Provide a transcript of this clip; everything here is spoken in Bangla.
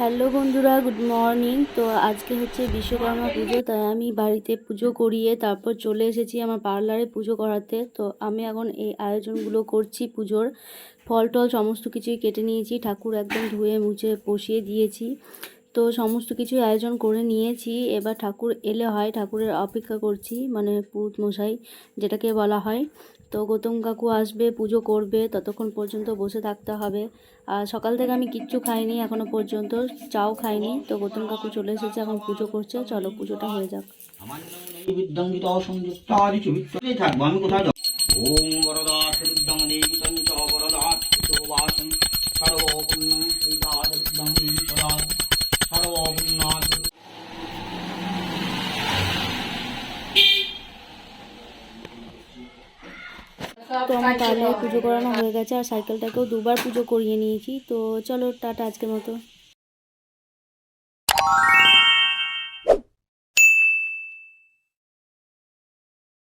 হ্যালো বন্ধুরা, গুড মর্নিং। তো আজকে হচ্ছে বিশ্বকর্মা পুজো, তাই আমি বাড়িতে পুজো করিয়ে তারপর চলে এসেছি আমার পার্লারে পুজো করাতে। তো আমি এখন এই আয়োজনগুলো করছি পুজোর। ফল টল সমস্ত কিছুই কেটে নিয়েছি, ঠাকুর একদম ধুয়ে মুছে, বসিয়ে দিয়েছি। তো সমস্ত কিছুই আয়োজন করে নিয়েছি। এবার ঠাকুর এলে হয়, ঠাকুরের অপেক্ষা করছি মানে পুত মশাই যেটাকে বলা হয়। তো গৌতম কাকু আসবে, পুজো করবে, ততক্ষণ পর্যন্ত বসে থাকতে হবে। আর সকাল থেকে আমি কিচ্ছু খাইনি, এখনও পর্যন্ত চাও খাইনি। তো গৌতম কাকু চলে এসেছে, এখন পুজো করছে। চলো পুজোটা হয়ে যাক। আমি কোথায় তো আমার তাহলে পুজো করানো হয়ে গেছে আর সাইকেলটাকেও দুবার পুজো করিয়ে নিয়েছি তো চলো টাটা আজকের মতো।